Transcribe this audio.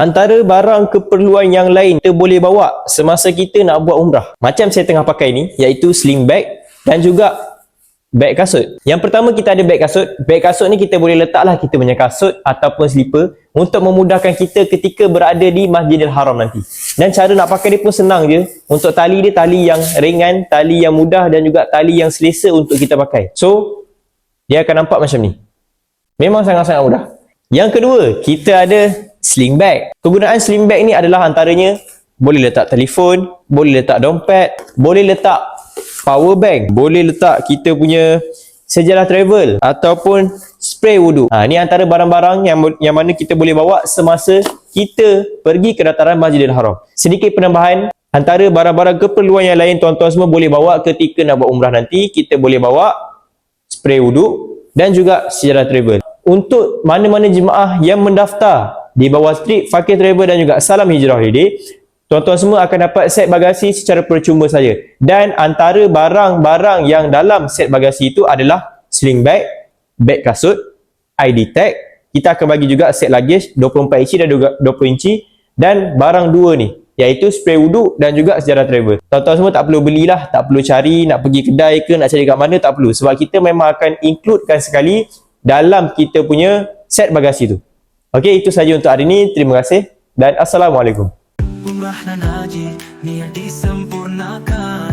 Antara barang keperluan yang lain kita boleh bawa semasa kita nak buat umrah. Macam saya tengah pakai ni iaitu sling bag dan juga beg kasut. Yang pertama kita ada beg kasut. Beg kasut ni kita boleh letaklah kita punya kasut ataupun slipper untuk memudahkan kita ketika berada di Masjidil Haram nanti. Dan cara nak pakai dia pun senang je. Untuk tali dia tali yang ringan, tali yang mudah dan juga tali yang selesa untuk kita pakai. So, dia akan nampak macam ni. Memang sangat-sangat mudah. Yang kedua, kita ada sling bag. Kegunaan sling bag ni adalah antaranya boleh letak telefon, boleh letak dompet, boleh letak power bank, boleh letak kita punya sejarah travel ataupun spray wuduk. Ha, ni antara barang-barang yang yang mana kita boleh bawa semasa kita pergi ke dataran Masjidil Haram. Sedikit penambahan, antara barang-barang keperluan yang lain tuan-tuan semua boleh bawa ketika nak buat umrah nanti, kita boleh bawa spray wuduk dan juga sejarah travel. Untuk mana-mana jemaah yang mendaftar di bawah strip Fakir Travel dan juga Salam Hijrah Holiday, tuan-tuan semua akan dapat set bagasi secara percuma saja. Dan antara barang-barang yang dalam set bagasi itu adalah sling bag, beg kasut, ID tag, kita akan bagi juga set luggage 24 inci dan juga 20 inci dan barang dua ni iaitu spray wuduk dan juga sejarah travel. Tuan-tuan semua tak perlu belilah, tak perlu cari, nak pergi kedai ke, nak cari kat mana, tak perlu. Sebab kita memang akan includekan sekali dalam kita punya set bagasi tu. Okey, itu sahaja untuk hari ini. Terima kasih dan Assalamualaikum. Dan haji, niat disempurnakan.